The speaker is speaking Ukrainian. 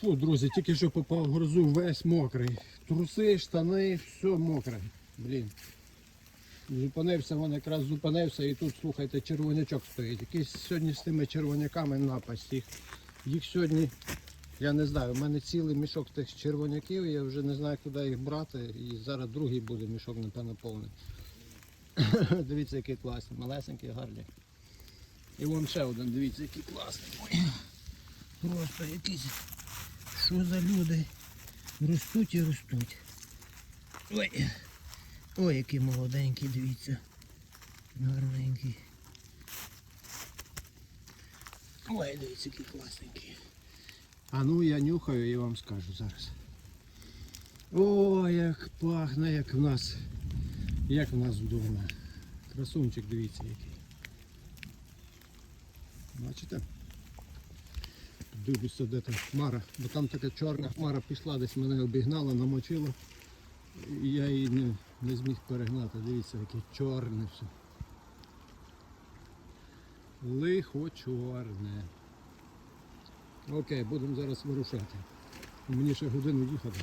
Фу, друзі, тільки що попав в грозу, весь мокрий. Труси, штани, все мокре. Блін. Зупинився, він якраз зупинився і тут, слухайте, червонячок стоїть. Якийсь сьогодні з тими червоняками напасть. Їх, їх сьогодні, я не знаю, у мене цілий мішок тих червоняків, я вже не знаю, куди їх брати. І зараз другий буде мішок, напевно, повний. дивіться, який класний, малесенький, гарний. І вон ще один, дивіться, який класний. Просто якийсь. Що за люди? Ростуть і ростуть. Ой. Ой, який молоденький, дивіться. Гарненький. Ой, дивіться, який класненький. А ну я нюхаю і вам скажу зараз. О, як пахне, як в нас. Як в нас вдома. Красунчик, дивіться який. Бачите? Дивлюся, де там хмара, бо там така чорна хмара пішла, десь мене обігнала, намочила. І я її не, не зміг перегнати. Дивіться, яке чорне все. Лихо чорне. Окей, будемо зараз вирушати. Мені ще годину їхати.